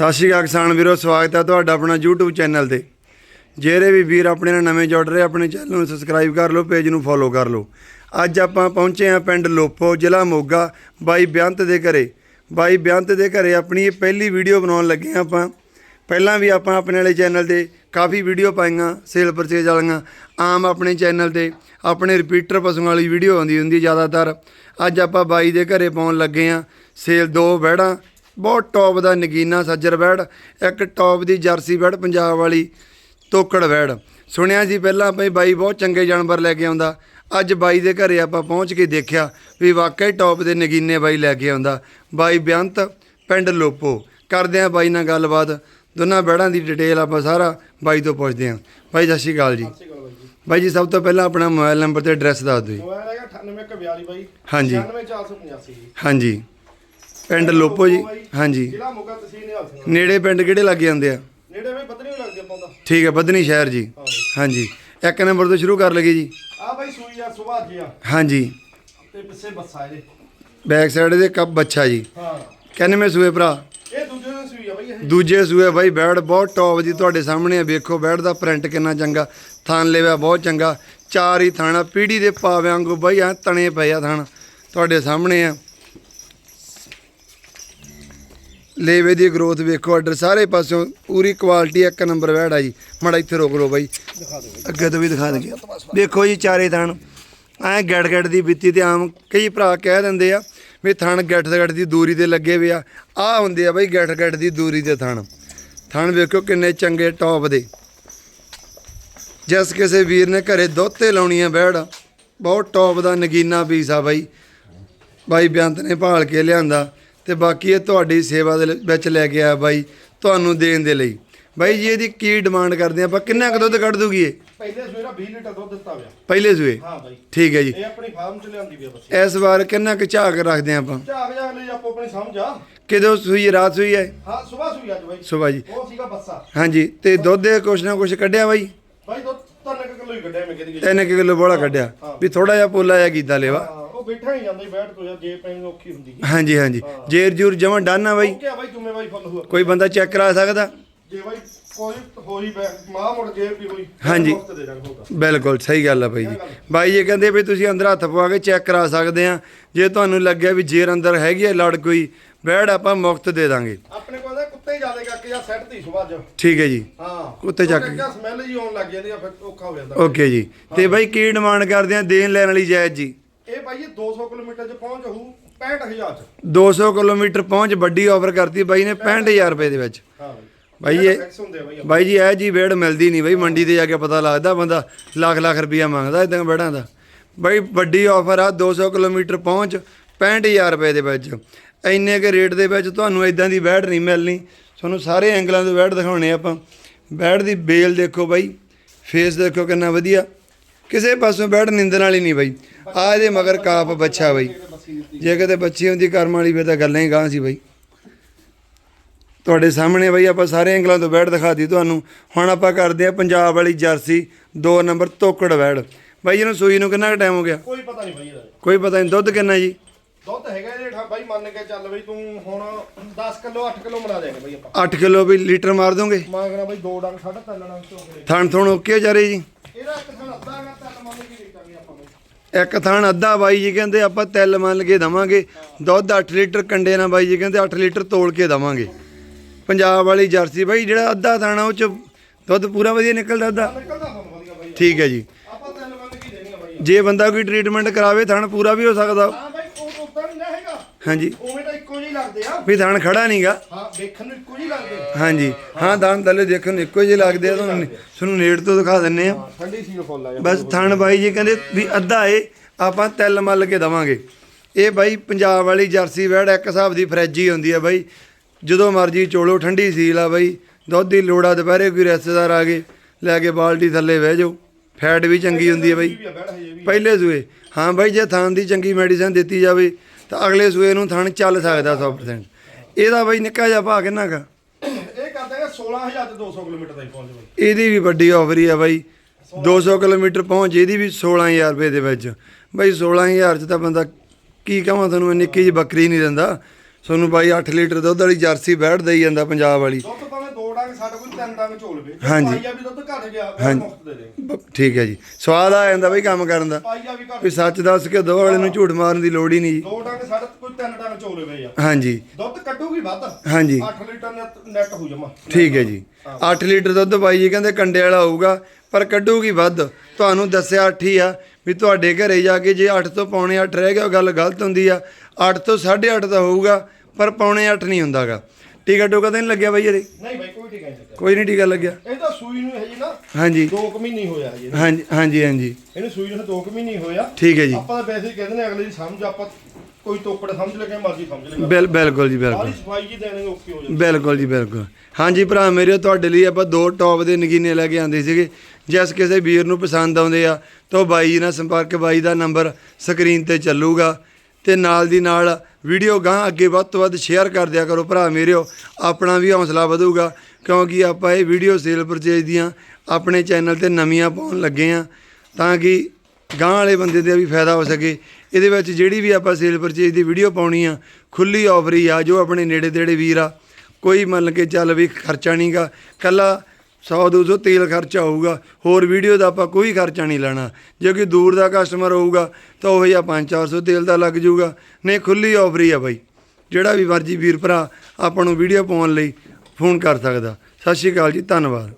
ਸਤਿ ਸ਼੍ਰੀ ਅਕਾਲ ਕਿਸਾਨ ਵੀਰੋ, ਸਵਾਗਤ ਹੈ ਤੁਹਾਡਾ ਆਪਣਾ YouTube ਚੈਨਲ ਤੇ। ਜਿਹੜੇ ਵੀ ਵੀਰ ਆਪਣੇ ਨਾਲ ਨਵੇਂ ਜੁੜ ਰਹੇ, ਆਪਣੇ ਚੈਨਲ ਨੂੰ ਸਬਸਕ੍ਰਾਈਬ ਕਰ ਲਓ ਪੇਜ ਨੂੰ ਫੋਲੋ ਕਰ ਲਓ। ਅੱਜ ਆਪਾਂ ਪਹੁੰਚੇ ਹਾਂ ਪਿੰਡ ਲੋਪੋ, ਜ਼ਿਲ੍ਹਾ ਮੋਗਾ, ਬਾਈ ਬਿਆੰਤ ਦੇ ਘਰੇ। ਬਾਈ ਬਿਆੰਤ ਦੇ ਘਰੇ ਆਪਣੀ ਇਹ ਪਹਿਲੀ ਵੀਡੀਓ ਬਣਾਉਣ ਲੱਗੇ ਹਾਂ ਆਪਾਂ। ਪਹਿਲਾਂ ਵੀ ਆਪਾਂ ਆਪਣੇ ਵਾਲੇ ਚੈਨਲ ਤੇ ਕਾਫੀ ਵੀਡੀਓ ਪਾਈਆਂ ਸੇਲ ਪਰਚੇਜ ਵਾਲੀਆਂ। ਆਮ ਆਪਣੇ ਚੈਨਲ ਤੇ ਆਪਣੇ ਰਿਪੀਟਰ ਪਸ਼ੂਆਂ ਵਾਲੀ ਵੀਡੀਓ ਆਉਂਦੀ ਹੁੰਦੀ ਜ਼ਿਆਦਾਤਰ। ਅੱਜ ਆਪਾਂ ਬਾਈ ਦੇ ਘਰੇ ਪਾਉਣ ਲੱਗੇ ਹਾਂ। ਸੇਲ ਦੋ ਬੈੜਾਂ ਬਹੁਤ ਟੌਪ ਦਾ ਨਗੀਨਾ ਸੱਜਰ ਬੈੜ ਇੱਕ ਟੌਪ ਦੀ ਜਰਸੀ ਬੈੜ ਪੰਜਾਬ ਵਾਲੀ ਤੋਕੜ ਵੈੜ ਸੁਣਿਆ ਸੀ ਪਹਿਲਾਂ ਬਈ ਬਾਈ ਬਹੁਤ ਚੰਗੇ ਜਾਨਵਰ ਲੈ ਕੇ ਆਉਂਦਾ। ਅੱਜ ਬਾਈ ਦੇ ਘਰੇ ਆਪਾਂ ਪਹੁੰਚ ਕੇ ਦੇਖਿਆ ਵੀ ਵਾਕਈ ਟੌਪ ਦੇ ਨਗੀਨੇ ਬਾਈ ਲੈ ਕੇ ਆਉਂਦਾ। ਬਾਈ ਬੇਅੰਤ ਪਿੰਡ ਲੋਪੋ। ਕਰਦੇ ਆ ਬਾਈ ਨਾਲ ਗੱਲਬਾਤ। ਦੋਨਾਂ ਬੈੜਾਂ ਦੀ ਡਿਟੇਲ ਆਪਾਂ ਸਾਰਾ ਬਾਈ ਤੋਂ ਪੁੱਛਦੇ ਆ ਬਾਈ ਸਤਿ ਸ਼੍ਰੀ ਅਕਾਲ ਜੀ। ਬਾਈ ਜੀ। ਜੀ ਸਭ ਤੋਂ ਪਹਿਲਾਂ ਆਪਣਾ ਮੋਬਾਈਲ ਨੰਬਰ ਤੇ ਐਡਰੈਸ ਦੱਸ ਦਿਓ ਜੀ। ਮੋਬਾਈਲ ਹੈਗਾ 98142 ਬਾਈ। ਹਾਂਜੀ। 99485 ਜੀ। ਹਾਂਜੀ। ਪਿੰਡ ਲੋਪੋ ਜੀ ਹਾਂਜੀ। ਜ਼ਿਲ੍ਹਾ ਮੋਗਾ ਤਹਿਸੀਲ ਨਿਹਾਲ ਸਿੰਘ। ਨੇੜੇ ਪਿੰਡ ਕਿਹੜੇ ਲੱਗ ਜਾਂਦੇ ਆ? ਨੇੜੇ ਬਈ ਬਦਨੀ ਲੱਗਦੇ ਆਪਾਂ ਦਾ। ਠੀਕ ਹੈ ਬੱਧਨੀ ਸ਼ਹਿਰ ਜੀ। ਹਾਂਜੀ। ਇੱਕ ਨੰਬਰ ਤੋਂ ਸ਼ੁਰੂ ਕਰ ਲਈਏ ਜੀ। ਆ ਬਾਈ ਸੂਈ ਆ ਸੁਭਾ ਜੀ ਆ। ਹਾਂਜੀ। ਤੇ ਪਿੱਛੇ ਬੱਸਾ ਇਹਦੇ। ਬੈਕ ਸਾਈਡ ਦੇ ਕੱਪ ਬੱਚਾ ਜੀ। ਹਾਂ। ਕਿੰਨਵੇਂ ਸੂਏ ਭਰਾ? ਇਹ ਦੂਜੇ ਦਿਨ ਸੂਈ ਆ ਬਾਈ ਇਹ। ਦੂਜੇ ਸੂਏ ਬਾਈ ਬੈੜ ਬਹੁਤ ਟੌਪ ਦੀ ਤੁਹਾਡੇ ਸਾਹਮਣੇ ਆ ਵੇਖੋ ਬੈੜ ਦਾ ਪ੍ਰਿੰਟ ਕਿੰਨਾ ਚੰਗਾ। ਥਣ ਲੈਵਾ ਬਹੁਤ ਚੰਗਾ। ਚਾਰ ਹੀ ਥਾਣਾ ਪੀੜੀ ਦੇ ਪਾਵਿਆਂ ਵਾਂਗੂ ਬਾਈ ਆ ਤਣੇ ਪਏ ਆ ਥਣ ਤੁਹਾਡੇ ਸਾਹਮਣੇ ਆ। ਲੇਵੇ ਦੀ ਗਰੋਥ ਵੇਖੋ ਆਰਡਰ ਸਾਰੇ ਪਾਸਿਓਂ ਪੂਰੀ ਕੁਆਲਿਟੀ ਇੱਕ ਨੰਬਰ ਬੈੜ ਆ ਜੀ। ਮੜਾ ਇੱਥੇ ਰੋਕ ਲਓ ਬਾਈ। ਅੱਗੇ ਤੋਂ ਵੀ ਦਿਖਾ ਦਈਏ ਵੇਖੋ ਜੀ ਚਾਰੇ ਥਣ। ਐ ਗੜ ਗੜ ਦੀ ਬਿੱਤੀ ਤੇ ਆਮ ਕਈ ਭਰਾ ਕਹਿ ਦਿੰਦੇ ਆ ਵੀ ਥਣ ਗੱਠ ਗੱਠ ਦੀ ਦੂਰੀ ਤੇ ਲੱਗੇ ਵੇ ਆ। ਆ ਹੁੰਦੇ ਆ ਬਾਈ ਗੱਠ ਗੱਠ ਦੀ ਦੂਰੀ ਤੇ ਥਣ। ਥਣ ਵੇਖੋ ਕਿੰਨੇ ਚੰਗੇ ਟੌਪ ਦੇ। ਜਿਸ ਕਿਸੇ ਵੀਰ ਨੇ ਘਰੇ ਦੁੱਧ ਤੇ ਲਾਉਣੀ ਆ ਬੈੜ ਬਹੁਤ ਟੌਪ ਦਾ ਨਗੀਨਾ ਪੀਸ ਆ ਬਾਈ। ਬਾਈ ਬੇਅੰਤ ਨੇ ਭਾਲ ਕੇ ਲਿਆਂਦਾ। ਤੇ ਬਾਕੀ ਇਹ ਤੁਹਾਡੀ ਸੇਵਾ ਦੇ ਵਿੱਚ ਲੈ ਕੇ ਆਇਆ ਬਾਈ ਤੁਹਾਨੂੰ ਦੇਣ ਦੇ ਲਈ। ਬਾਈ ਜੀ ਇਹਦੀ ਕੀ ਡਿਮਾਂਡ ਕਰਦੇ ਆਪਾਂ ਕਿੰਨਾ ਕੁ ਦੁੱਧ ਕੱਢ ਦੂਗੀ ਇਹ? ਪਹਿਲੇ ਸਵੇਰਾ 20 ਲੀਟਰ ਦੁੱਧ ਦਿੱਤਾ ਹੋਇਆ। ਪਹਿਲੇ ਸੂਏ? ਹਾਂ ਬਾਈ। ਠੀਕ ਹੈ ਜੀ। ਇਹ ਆਪਣੀ ਫਾਰਮ ਚ ਲਿਆਂਦੀ ਵੀ ਬੱਚੀ। ਇਸ ਵਾਰ ਕਿੰਨਾ ਕੁ ਝਾਕ ਰੱਖਦੇ ਆਪਾਂ? ਝਾਕ ਜਾ ਲਈ ਆਪੋ ਆਪਣੀ ਸਮਝ ਆ। ਕਿਦੋਂ ਸੂਈ ਰਾਤ ਸੂਈ ਹੈ? ਹਾਂ ਸੁਭਾ ਸੂਈ ਅੱਜ ਬਾਈ। ਸੁਬਾਹ ਜੀ। ਉਹ ਸੀਗਾ ਬੱਸਾ। ਹਾਂਜੀ ਤੇ ਦੁੱਧ ਦੇ ਕੁਛ ਨਾ ਕੁਛ ਕੱਢਿਆ ਬਾਈ? ਬਾਈ ਦੁੱਧ ਤਿੰਨ ਕੁ ਕਿਲੋ ਹੀ ਕੱਢਿਆ ਮੈਂ ਕਹਿੰਦੀ ਤਿੰਨ ਕੁ ਕਿਲੋ ਬੋਲਾ ਕੱਢਿਆ। ਵੀ ਥੋੜਾ ਜਿਹਾ ਪੋਲਾ ਜਿਹਾ ਕੀਤਾ ਲੇਵਾ। ਬੈਠਾ ਹੀ ਜਾਂਦਾ ਹੀ ਬੈਠ ਤੋਂ ਯਾਰ ਜੇ ਪੈਣੀ ਔਖੀ ਹੁੰਦੀ ਹਾਂਜੀ ਹਾਂਜੀ। ਜੇਰ ਜੂਰ ਜਮਾ ਡਾਨਾ ਬਾਈ। ਓਕੇ ਆ ਬਾਈ ਜ਼ਿੰਮੇਵਾਰੀ ਫੁੱਲ ਹੋਊ। ਕੋਈ ਬੰਦਾ ਚੈੱਕ ਕਰਾ ਸਕਦਾ। ਜੇ ਬਾਈ ਕੋਈ ਹੋਈ ਮਾਂ ਮੁੜ ਜੇ ਵੀ ਹੋਈ ਹਾਂਜੀ। ਦੇ ਬਿਲਕੁਲ ਸਹੀ ਗੱਲ ਆ ਬਾਈ ਜੀ। ਬਾਈ ਜੀ ਕਹਿੰਦੇ ਵੀ ਤੁਸੀਂ ਅੰਦਰ ਹੱਥ ਪਵਾ ਕੇ ਚੈੱਕ ਕਰਾ ਸਕਦੇ ਆ। ਜੇ ਤੁਹਾਨੂੰ ਲੱਗਿਆ ਵੀ ਜੇਰ ਅੰਦਰ ਹੈਗੀ ਆ ਲੜ ਕੋਈ ਬੈੜ ਆਪਾਂ ਮੁਫਤ ਦੇ ਦਾਂਗੇ। ਆਪਣੇ ਕੋਲ ਤਾਂ ਕੁੱਤੇ ਜਿਆਦੇ ਕਰਕੇ ਜਾਂ ਸੈੱਟ ਦੀ ਅੱਜ ਠੀਕ ਹੈ ਜੀ। ਹਾਂ। ਕੁੱਤੇ ਚੱਕ ਕੇ। ਸਮੈਲ ਜੀ ਆਉਣ ਲੱਗ ਜਾਂਦੀ ਆ ਫਿਰ ਔਖਾ ਹੋ ਜਾਂਦਾ। ਓਕੇ ਜੀ। ਤੇ ਬਾਈ ਕੀ ਡਿਮਾਂਡ ਕਰਦੇ ਆ ਦੇਣ ਲੈਣ ਵਾਲੀ ਜਾਇਜ਼ ਜੀ? ਬਾਈ ਇਹ 200 ਕਿਲੋਮੀਟਰ ਚ ਪਹੁੰਚ ਹੋਊ 65000 ਚ। 200 ਕਿਲੋਮੀਟਰ ਪਹੁੰਚ ਵੱਡੀ ਆਫਰ ਕਰਤੀ ਬਾਈ ਨੇ 65000 ਰੁਪਏ ਦੇ ਵਿੱਚ। ਹਾਂ ਬਾਈ। ਇਹ ਇਹ ਟੈਕਸ ਹੁੰਦੇ ਆ ਬਾਈ ਬਾਈ ਜੀ ਇਹ ਜੀ ਵੇੜ ਮਿਲਦੀ ਨਹੀਂ ਬਾਈ ਮੰਡੀ ਤੇ ਜਾ ਕੇ ਪਤਾ ਲੱਗਦਾ ਬੰਦਾ ਲੱਖ ਲੱਖ ਰੁਪਈਆ ਮੰਗਦਾ ਇਦਾਂ ਵੇੜਾਂ ਦਾ। ਬਾਈ ਵੱਡੀ ਆਫਰ ਆ 200 ਕਿਲੋਮੀਟਰ ਪਹੁੰਚ 65000 ਰੁਪਏ ਦੇ ਵਿੱਚ। ਇੰਨੇ ਕੇ ਰੇਟ ਦੇ ਵਿੱਚ ਤੁਹਾਨੂੰ ਇਦਾਂ ਦੀ ਵੈੜ ਨਹੀਂ ਮਿਲਣੀ। ਤੁਹਾਨੂੰ ਸਾਰੇ ਐਂਗਲਾਂ ਤੋਂ ਵੈੜ ਦਿਖਾਉਣੇ ਆਪਾਂ। ਵੈੜ ਦੀ ਬੇਲ ਦੇਖੋ ਬਾਈ ਫੇਸ ਦੇਖੋ ਕਿੰਨਾ ਵਧੀਆ। ਕਿਸੇ ਪਾਸੋਂ ਵੈੜ ਨਿੰਦਣ ਵਾਲੀ ਨਹੀਂ ਬਾਈ। ਆ ਇਹਦੇ ਮਗਰ ਕਾਪ ਬੱਚਾ ਬਾਈ। ਜੇ ਕਿਤੇ ਬੱਚੀ ਹੁੰਦੀ ਕਰਮ ਵਾਲੀ ਫੇ ਤਾਂ ਗੱਲਾਂ ਹੀ ਗਾਂ ਸੀ ਬਾਈ। ਤੁਹਾਡੇ ਸਾਹਮਣੇ ਬਈ ਆਪਾਂ ਸਾਰੇ ਐਂਗਲਾਂ ਤੋਂ ਬੈੜ ਦਿਖਾਤੀ ਤੁਹਾਨੂੰ। ਹੁਣ ਆਪਾਂ ਕਰਦੇ ਆ ਪੰਜਾਬ ਵਾਲੀ ਜਰਸੀ 2 ਨੰਬਰ ਤੋਕੜ ਬੈੜ ਬਾਈ ਇਹਨੂੰ ਸੂਈ ਨੂੰ ਕਿੰਨਾ ਕੁ ਟਾਈਮ ਹੋ ਗਿਆ? ਕੋਈ ਪਤਾ ਨਹੀਂ ਬਾਈ ਇਹਦਾ। ਕੋਈ ਪਤਾ ਨਹੀਂ ਦੁੱਧ ਕਿੰਨਾ ਜੀ? ਦੁੱਧ ਹੈਗਾ ਇਹਦੇ ਠਾ ਬਾਈ ਮੰਨ ਕੇ ਚੱਲ ਬਈ ਤੂੰ ਹੁਣ 10 ਕਿਲੋ 8 ਕਿਲੋ ਬਣਾ ਦੇਗਾ ਬਾਈ ਆਪਾਂ। 8 ਕਿਲੋ ਵੀ ਲੀਟਰ ਮਾਰ ਦੋਗੇ ਮੰਗਣਾ ਬਾਈ ਦੋ ਡੰਗ ਸਾਢੇ ਤਿੰਨ ਡੰਗ ਚੋਕਲੇ ਥਣ ਥਣ ਓਕੇ ਜਾਰੇ ਜੀ? ਇਹਦਾ ਇੱਕ ਥਣ ਅੱਧਾ ਹੈਗਾ ਤਿੰਨ ਮੰਨ ਕੇ ਵੇਚਾਂਗੇ ਆਪਾਂ ਬਾਈ। ਇੱਕ ਥਣ ਅੱਧਾ ਬਾਈ ਜੀ ਕਹਿੰਦੇ ਆਪਾਂ ਤਿਲ ਮੰਨ ਕੇ ਦਵਾਂਗੇ। ਦੁੱਧ 8 ਲੀਟਰ ਕੰਡੇ ਨਾਲ ਬਾਈ ਜੀ ਕਹਿੰਦੇ 8 ਲੀਟਰ ਤੋਲ ਕੇ ਦਵਾਂਗੇ। ਪੰਜਾਬ ਵਾਲੀ ਜਰਸੀ ਬਾਈ ਜਿਹੜਾ ਅੱਧਾ ਥਣ ਉਹ ਚ ਦੁੱਧ ਪੂਰਾ ਵਧੀਆ ਨਿਕਲਦਾ ਅੱਧਾ? ਨਿਕਲਦਾ ਤੁਹਾਨੂੰ ਵਧੀਆ ਬਾਈ। ਠੀਕ ਹੈ ਜੀ। ਆਪਾਂ ਤਿੰਨ ਮੰਨ ਕੇ ਦੇਣੀ ਆ ਬਾਈ। ਜੇ ਬੰਦਾ ਕੋਈ ਟ੍ਰੀਟਮੈਂਟ ਕਰਾਵੇ ਥਣ ਪੂਰਾ ਵੀ ਹੋ ਸਕਦਾ ਹਾਂ ਬਾਈ ਉਹ ਉਦਾਂ ਨਹੀਂ ਨਾ ਹੈਗਾ ਹਾਂਜੀ। ਉਵੇਂ ਤਾਂ ਇੱਕੋ ਜਿਹੇ ਲੱਗਦੇ ਆ। ਵੀ ਥਣ ਖੜਾ ਨਹੀਂਗਾ ਹਾਂ ਵੇਖਣ ਨੂੰ ਇੱਕੋ ਜਿਹੇ ਲੱਗਦੇ ਹਾਂਜੀ। ਹਾਂ ਦਾਨ ਥੱਲੇ ਦੇਖਣ ਨੂੰ ਇੱਕੋ ਜਿਹੇ ਲੱਗਦੇ ਆ ਤੁਹਾਨੂੰ ਤੁਹਾਨੂੰ ਨੇੜ ਤੋਂ ਦਿਖਾ ਦਿੰਨੇ ਆ। ਹਾਂ ਠੰਡੀ ਸੀਲ ਫੁੱਲ ਆ ਬਸ ਥਣ ਬਾਈ ਜੀ ਕਹਿੰਦੇ ਵੀ ਅੱਧਾ ਏ ਆਪਾਂ ਤਿਲ ਮੱਲ ਕੇ ਦਵਾਂਗੇ। ਇਹ ਬਾਈ ਪੰਜਾਬ ਵਾਲੀ ਜਰਸੀ ਵੈੜ ਇੱਕ ਹਿਸਾਬ ਦੀ ਫਰਿੱਜ ਹੀ ਹੁੰਦੀ ਆ ਬਾਈ। ਜਦੋਂ ਮਰਜ਼ੀ ਚੋਲੋ ਠੰਡੀ ਸੀਲ ਆ ਬਾਈ। ਦੁੱਧ ਦੀ ਲੋੜਾ ਦੁਪਹਿਰੇ ਕੋਈ ਰਿਸ਼ਤੇਦਾਰ ਆ ਗਏ ਲੈ ਕੇ ਬਾਲਟੀ ਥੱਲੇ ਬਹਿ ਜਾਓ। ਫੈਟ ਵੀ ਚੰਗੀ ਹੁੰਦੀ ਆ ਬਾਈ। ਆ। ਪਹਿਲੇ ਸੂਏ। ਹਾਂ ਬਾਈ ਜੇ ਥਣ ਦੀ ਚੰਗੀ ਮੈਡੀਸਨ ਦਿੱਤੀ ਜਾਵੇ ਤਾਂ ਅਗਲੇ ਸੂਏ ਨੂੰ ਥਣ ਚੱਲ ਸਕਦਾ 100% ਇਹਦਾ ਬਾਈ ਨਿੱਕਾ ਜਿਹਾ ਭਾਅ ਕਿੰਨਾ ਗਾ ਇਹ ਕਰਦੇ ਆ 16000 ਤੇ 200 ਕਿਲੋਮੀਟਰ ਦਾ ਹੀ ਪਹੁੰਚ ਬਾਈ। ਇਹਦੀ ਵੀ ਵੱਡੀ ਆਫਰ ਹੀ ਆ ਬਾਈ। 200 ਕਿਲੋਮੀਟਰ ਪਹੁੰਚ ਇਹਦੀ ਵੀ 16000 ਰੁਪਏ ਦੇ ਵਿੱਚ। ਬਾਈ 16000 ਚ ਤਾਂ ਬੰਦਾ ਕੀ ਕਹਾਂ ਤੁਹਾਨੂੰ ਨਿੱਕੀ ਜਿਹੀ ਬੱਕਰੀ ਨਹੀਂ ਦਿੰਦਾ। ਤੁਹਾਨੂੰ ਬਾਈ 8 ਲੀਟਰ ਦੁੱਧ ਵਾਲੀ ਜਰਸੀ ਬੈਠ ਦੇਈ ਜਾਂਦਾ ਪੰਜਾਬ ਵਾਲੀ। ਸਾਡੇ ਤਿੰਨ ਹਾਂਜੀ। ਪਾਈਆ ਵੀ ਦੁੱਧ ਘਟ ਗਿਆ ਮੈਂ ਹਾਂਜੀ। ਮੁਫਤ ਦੇ ਦੇ ਬ- ਠੀਕ ਹੈ ਜੀ। ਸਵਾਦ ਆ ਜਾਂਦਾ ਬਈ ਕੰਮ ਕਰਨ ਦਾ। ਪਾਈਆ ਵੀ ਘਟ ਵੀ ਸੱਚ ਦੱਸ ਕੇ ਦੋ ਵਾਲੇ ਨੂੰ ਝੂਠ ਮਾਰਨ ਦੀ ਲੋੜ ਹੀ ਨਹੀਂ ਜੀ। ਦੋ ਡੰਗ ਸਾਡੇ ਕੋਈ ਤਿੰਨ ਡੰਗ ਚੋਲਵੇ ਆ। ਹਾਂਜੀ। ਦੁੱਧ ਕੱਢੂਗੀ ਵੱਧ। ਹਾਂਜੀ। 8 ਲੀਟਰ ਨੈਟ ਨੈਟ ਹੋ ਜਾਮਾ ਠੀਕ ਹੈ ਜੀ। 8 ਲੀਟਰ ਦੁੱਧ ਬਾਈ ਜੀ ਕਹਿੰਦੇ ਕੰਡੇ ਵਾਲਾ ਹੋਊਗਾ ਪਰ ਕੱਢੂਗੀ ਵੱਧ। ਤੁਹਾਨੂੰ ਦੱਸਿਆ 8 ਹੀ ਆ ਵੀ ਤੁਹਾਡੇ ਘਰੇ ਜਾ ਕੇ ਜੇ 8 ਤੋਂ ਪੌਣੇ 8 ਰਹਿ ਗਿਆ ਉਹ ਗੱਲ ਗਲਤ ਹੁੰਦੀ ਆ। 8 ਤੋਂ 8.5 ਦਾ ਹੋਊਗਾ ਪਰ ਪੌਣੇ 8 ਨਹੀਂ ਹੁੰਦਾਗਾ। ਟੀਕਾ ਟੋਕਾ ਤਾਂ ਨਹੀਂ ਲੱਗਿਆ ਬਾਈ ਇਹਦੇ? ਨਹੀਂ ਬਾਈ ਕੋਈ ਠੀਕ ਨਹੀਂ ਕੋਈ ਨਹੀਂ ਟੀਕਾ ਲੱਗਿਆ। ਇਹ ਤਾਂ ਸੂਈ ਨੂੰ ਹੈ ਜੀ ਨਾ ਹਾਂਜੀ। 2 ਕੁ ਮਹੀਨੇ ਹੋਇਆ ਹਜੇ ਹਾਂਜੀ ਹਾਂਜੀ ਹਾਂਜੀ। ਇਹਨੂੰ ਸੂਈ ਨੂੰ 2 ਕੁ ਮਹੀਨੇ ਹੋਇਆ। ਠੀਕ ਹੈ ਜੀ। ਆਪਾਂ ਤਾਂ ਵੈਸੇ ਹੀ ਕਹਿੰਦੇ ਨੇ ਅਗਲੇ ਦੀ ਸਮਝ ਆਪਾਂ ਕੋਈ ਤੋਕੜ ਸਮਝ ਲੈ ਕੇ ਮਰਜ਼ੀ ਸਮਝ ਲੈ ਬਿਲ ਬਿਲਕੁਲ ਜੀ ਬਿਲਕੁਲ। ਸਾਰੀ ਸਫ਼ਾਈ ਜੀ ਦੇਣੇ ਓਕੇ ਹੋ ਜਾਂਦੀ। ਬਿਲਕੁਲ ਜੀ ਬਿਲਕੁਲ। ਹਾਂਜੀ ਭਰਾ ਮੇਰੇ ਤੁਹਾਡੇ ਲਈ ਆਪਾਂ ਦੋ ਟੌਪ ਦੇ ਨਗੀਨੇ ਲੈ ਕੇ ਆਂਦੇ ਸੀਗੇ। ਜਿਸ ਕਿਸੇ ਵੀਰ ਨੂੰ ਪਸੰਦ ਆਉਂਦੇ ਆ ਤਾਂ ਬਾਈ ਜੀ ਨਾਲ ਸੰਪਰਕ ਬਾਈ ਦਾ ਨੰਬਰ ਸਕਰੀਨ ਤੇ ਚੱਲੂਗਾ। ਤੇ ਨਾਲ ਦੀ ਨਾਲ ਵੀਡੀਓ ਗਾਂ ਅੱਗੇ ਵੱਧ ਤੋਂ ਵੱਧ ਸ਼ੇਅਰ ਕਰ ਦਿਆ ਕਰੋ। ਭਰਾ ਮੇਰਿਓ, ਆਪਣਾ ਵੀ ਹੌਸਲਾ ਵਧੂਗਾ, ਕਿਉਂਕਿ ਆਪਾਂ ਇਹ ਵੀਡੀਓ ਸੇਲ ਪਰਚੇਜ ਦੀਆਂ ਆਪਣੇ ਚੈਨਲ ਤੇ ਨਵੀਆਂ ਪਾਉਣ ਲੱਗੇ ਆ, ਤਾਂ ਕਿ ਗਾਂ ਵਾਲੇ ਬੰਦੇ ਦਾ ਵੀ ਫਾਇਦਾ ਹੋ ਸਕੇ। ਇਹਦੇ ਵਿੱਚ ਜਿਹੜੀ ਵੀ ਆਪਾਂ ਸੇਲ ਪਰਚੇਜ ਦੀ ਵੀਡੀਓ ਪਾਉਣੀ ਆ, ਖੁੱਲੀ ਆਫਰ ਹੀ ਆ, ਜੋ ਆਪਣੇ ਨੇੜੇ ਤੇੜੇ ਵੀਰ ਆ, ਕੋਈ ਮੰਨ ਕੇ ਚੱਲ ਵੀ ਖਰਚਾ ਨਹੀਂਗਾ ਕੱਲਾ 100 200 ਤੇਲ ਖਰਚਾ ਹੋਊਗਾ, ਹੋਰ ਵੀਡੀਓ ਦਾ ਆਪਾਂ ਕੋਈ ਖਰਚਾ ਨਹੀਂ ਲੈਣਾ। ਜੇ ਕੋਈ ਦੂਰ ਦਾ ਕਸਟਮਰ ਹੋਊਗਾ, ਤਾਂ ਉਹ ਜਾਂ 5-400 ਤੇਲ ਦਾ ਲੱਗ ਜਾਊਗਾ। ਨਹੀਂ, ਖੁੱਲੀ ਆਫਰ ਹੀ ਆ ਬਾਈ। ਜਿਹੜਾ ਵੀ ਮਰਜ਼ੀ ਵੀਰ ਭਰਾ ਆਪਾਂ ਨੂੰ ਵੀਡੀਓ ਪਾਉਣ ਲਈ ਫੋਨ ਕਰ ਸਕਦਾ। ਸਤਿ ਸ਼੍ਰੀ ਅਕਾਲ ਜੀ, ਧੰਨਵਾਦ।